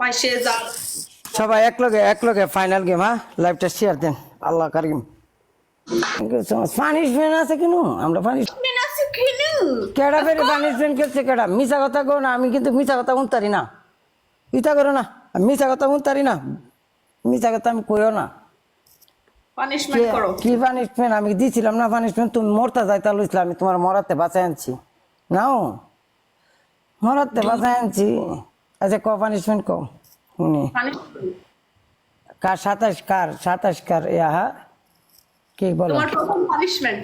পাশে সবাই এক লগে এক লগে ফাইনাল গেম হ্যাঁ? লাইভটা শেয়ার দেন। আল্লাহ কারিম। পানিশমেন্ট আছে কেন আমরা পানিশ মেন আছে খেলু কেডা বেরে পানিশমেন্ট খেলছে কেডা? মিছা কথা কো না আমি কিন্তু মিছা কথা উনতারি না। ইতা করো না মিছা কথা উনতারি না। মিছা কথা আমি কইও না। পানিশমেন্ট করো। কি পানিশমেন্ট আমি দিছিলাম না পানিশমেন্ট তুমি মরতে যাইতা লইছিলাম আমি তোমার মরাতে বাঁচাই আনছি। নাও। মরাতে বাঁচাই আনছি। আচ্ছা ক পানিশমেন্ট শুনি পানিশমেন্ট কার সাতাশ কার? সাতাশ কার? ইয়া হ্যাঁ? কি বলো? তোমার প্রথম পানিশমেন্ট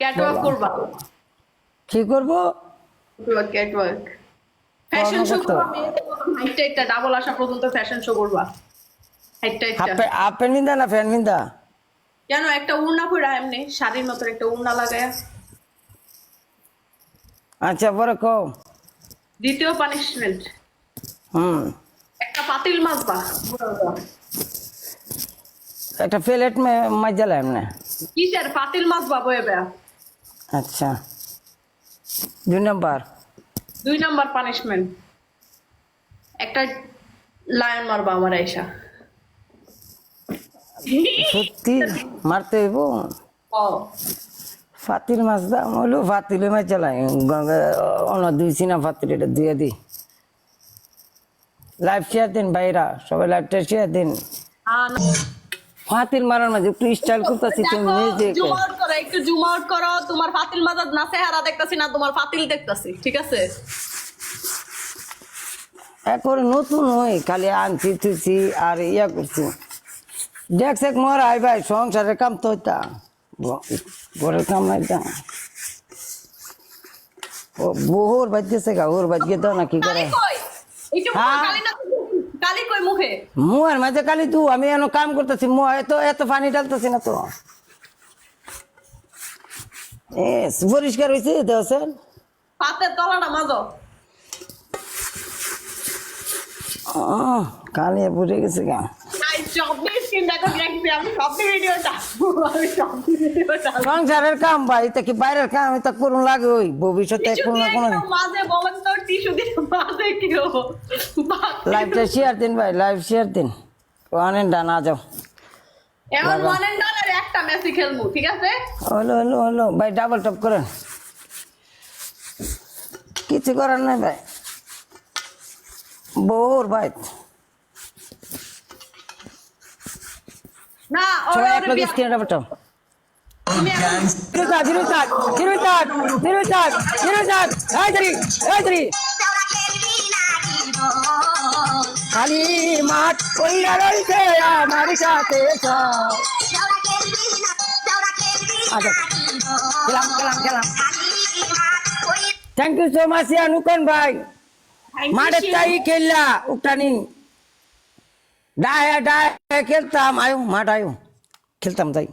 ক্যাটওয়াক করবা? কি করব? ক্যাটওয়াক ফ্যাশন শো করবা হাইটটা একটা ডাবল আসা পর্যন্ত ফ্যাশন শো করবা। হাইটটা একটা প্যান্ট বিন্দা না ফ্যান বিন্দা? কেন একটা উড়না পরা এমনি শাড়ির মতন একটা উড়না লাগায়া। আচ্ছা বড় কও। দ্বিতীয় পানিশমেন্ট হুম। একটা পাতিল একটা প্লেট মজা কিসের? পাতিল আচ্ছা। দুই নম্বর? দুই নাম্বার পানিশমেন্ট একটা লায়ন মারবা আমার আইসা। সত্যি? মারতে হইব? ফাতিল মাছ দাম হইল ফাতিলে মাছ চালাই অন্য দুই চিনা ফাতিল এটা দিয়ে দিই লাইভ শেয়ার দিন ভাইরা সবাই লাইভটা শেয়ার দিন ফাতিল মারার মাঝে একটু স্টাইল করতেছি তুমি নিজে জুম আউট করো একটু জুম আউট করো তোমার ফাতিল মাজার না চেহারা দেখতাছি না তোমার ফাতিল দেখতাছি ঠিক আছে? একবারে নতুন হই খালি আনছি তুইছি আর ইয়া করছি। দেখ দেখছে মর আই ভাই সংসারের কাম তো হইতা। ঘরের কাম নাই তা ও বহুর বাজছে গা ওর বাজকে তো না কি করে? কালি কই মুখে না কালি কই মুখে। মুয়ের মাঝে তু আমি এন কাম করতেছি মু এত এত পানি ডালতেছি না তো। এ পরিষ্কার হয়েছে দেওছেন পাতের তলাটা মাজো কালি বুঝে গেছে গা। আই সবনি স্ক্রিন দেখো দেখছি আমি সবনি ভিডিওটা আমি সবনি ভিডিওটা সংসারের কাম ভাই কি বাইরের কাম? এটা করুন লাগে ওই। ভবিষ্যতে কোনো না কোনো একটু মাঝে বলেন তো টিস্যু দিয়ে মাঝে কেউ লাইভটা শেয়ার দিন ভাই লাইভ শেয়ার দিন। ওয়ান ডানা যাও এমন ওয়ান এন্ড একটা মেসি খেলমু ঠিক আছে? হলো হলো হলো। ভাই ডাবল টপ করেন। কিছু করার নাই ভাই। বোর ভাই। না ওরা এক লগে স্ক্রিনে এখন- জিরো চার জিরো চার জিরো চার জিরো চার জিরো চার এই ধরি খালি মাঠ কইরা রইছে আমার সাথে সব। আচ্ছা খেলাম খেলাম খেলাম থ্যাংক ইউ সো মাচ অনুকন ভাই। মাঠের। তাই খেললা উঠানি ডায়া ডায়া খেলতাম আয়ো মাঠ আয়ো খেলতাম তাই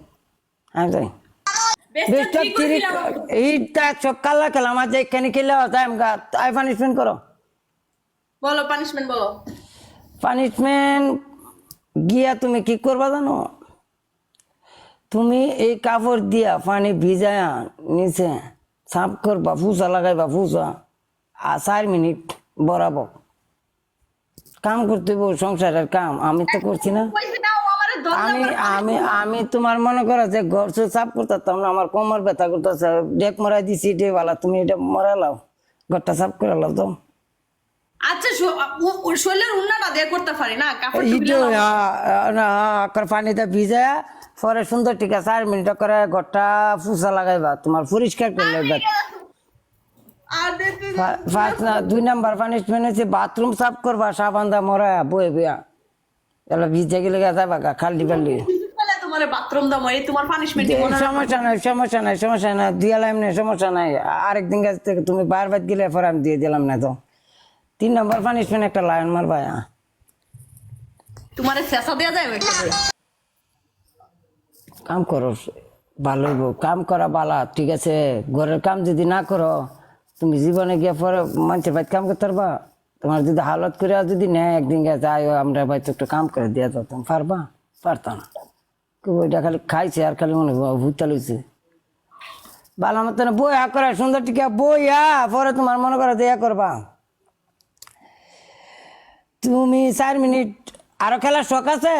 আমি তাই। থ্রি করছিলাম। এইটা সব কাল্লা খেলাম আজ এখানে খেলে গা তাই পানিশমেন্ট করো। বলো পানিশমেন্ট বলো। পানিশমেন্ট গিয়া তুমি কি করবা জানো? তুমি এই কাপড় দিয়া পানি ভিজায়া নিচে সাফ করবা ফুসা লাগাইবা ফুসা। আর চার মিনিট বরাবর। কাম করতে হইব সংসারের কাম। আমি তো করছি না। আমি আমি আমি তোমার মনে করো যে ঘর সাফ করতাম না আমার কোমর ব্যথা করতেছে ডেক মরাই দিছি ডেওয়ালা তুমি এটা মরা লাও ঘরটা সাফ করে লাও তো। আচ্ছা শো- শরীরের উন্নাটা দিয়ে করতে পারি না না করে পানিতে ভিজা পরে সুন্দর টিকা চার মিনিট করে ঘরটা ফুসা লাগাইবা তোমার পরিষ্কার আর দে- দে- ফার্স্ট না দুই নাম্বার পানিশমেন্ট হচ্ছে বাথরুম সাফ করবা সাবান্দা মরা বয়ে বিয়া। এলা ভিজে গেলে যাবা গা খালি খালি বলে তোমার বাথরুম দাও এই তোমার পানিশমেন্ট সমস্যা নাই সমস্যা নাই সমস্যা নাই দিয়ালাম না সমস্যা নাই। আরেকদিন কাছ থেকে তুমি বারবার গেলে পরে আমি দিয়ে দিলাম না তো। তিন নম্বর পানিশমেন্ট একটা লায়ন মারবা। তোমার শেষা দেওয়া যায় কাম করো ভালো কাম করা বালা ঠিক আছে? ঘরের কাম যদি না করো তুমি জীবনে গিয়ে পরে মানুষের বাড়িতে কাম করতে পারবা? তোমার যদি হালত করে যদি নেয় একদিন গেছে আয় আমরা বাড়িতে একটু কাম করে দিয়ে দাও তুমি পারবা? পারতো না। ওইটা খালি খাইছে আর খালি মনে ভুতা লইছে ভালো মতন বই হা করে সুন্দর টিকা বই হা পরে তোমার মনে করো দেয়া করবা। তুমি চার মিনিট আরও খেলার শখ আছে?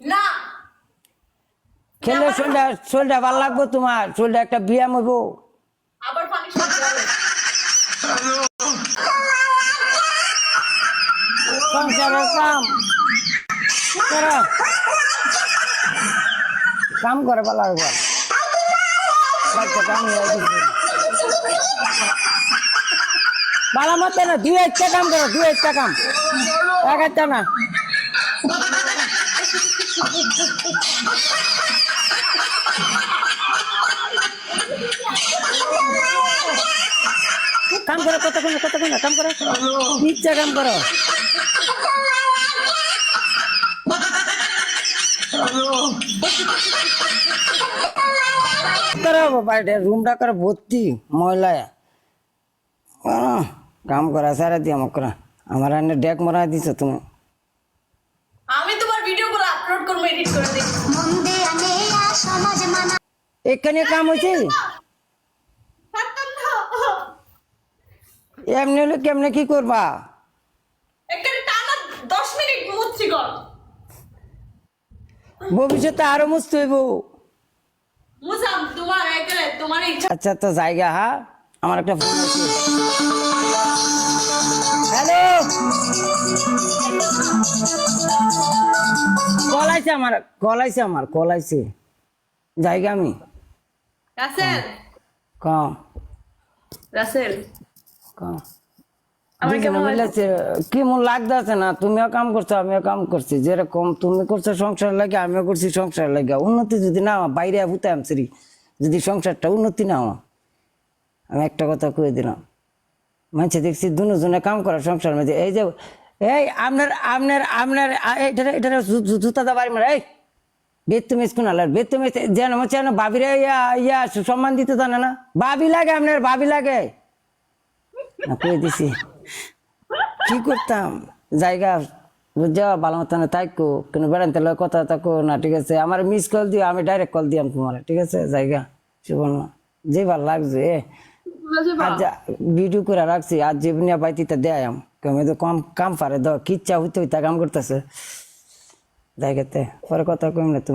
না। খেলে শরীরটা শরীরটা ভালো লাগবো তোমার শরীরটা একটা ব্যায়াম হইব। কাম। করো। ভালো মতো না, দুই একটা কাম করো, দুই একটা কাম। এক একটা না। কাম করো কতক্ষণ কতক্ষণ কাম করো। ইচ্ছা কাম করো। রুমটা করে ভর্তি ময়লায় কাম করা সারা দিয়ে আমার করা আমার এনে ডেক মরা দিছ তুমি আমি তোমার ভিডিওগুলো আপলোড করব এডিট করে মানা এখানে কাম না এমনি হলে কেমনে কি করবা এখানে টানা দশ মিনিট মুচ্ছি কর ভবিষ্যতে আরও মুস্ত হইব। মুসাম তোমার এখানে তোমার ইচ্ছা আচ্ছা তো জায়গা হ্যাঁ আমার একটা ফোন আছে। হ্যালো কল আইছে আমার কল আইছে আমার কল আইছে। জায়গা আমি। রাসেল। কম রাসেল। কম কেমন কি মন লাগতেছে না? তুমিও কাম করছ আমিও কাম করছি। যেরকম তুমি করছ সংসার লাগে আমিও করছি সংসার লাগে। উন্নতি যদি না বাইরে ভূতাম শ্রী যদি সংসারটা উন্নতি না হয়, আমি একটা কথা কয়ে দিলাম। মানুষে দেখছি দুজনে কাম করে সংসার মধ্যে। এই যে এই আপনার আপনার আপনার এটা এটা জুতা দা বাড়ি মারা এই বেদ তুমি স্কুল আলার বেদ তুমি যেন হচ্ছে না বাবিরে ইয়া ইয়া সম্মান দিতে জানে না। বাবি লাগে আপনার বাবি লাগে। না কয়ে দিছি। কি করতাম? জায়গা বুঝছ? ভালো মতো না থাকো কিন্তু বেড়াতে লয় কথা থাকো না ঠিক আছে? আমার মিস কল দিও আমি ডাইরেক্ট কল দিয়াম তোমার ঠিক আছে? জায়গা সুবর্ণ। যে ভালো লাগছে এ। আজ ভিডিও করে রাখছি আজ যে নিয়ে বাইতিতে দেয়াম কেমন তো কম কাম পারে দ কিচ্ছা হইতে হইতে কাম করতেছে। জায়গাতে পরে কথা কম না তুমি।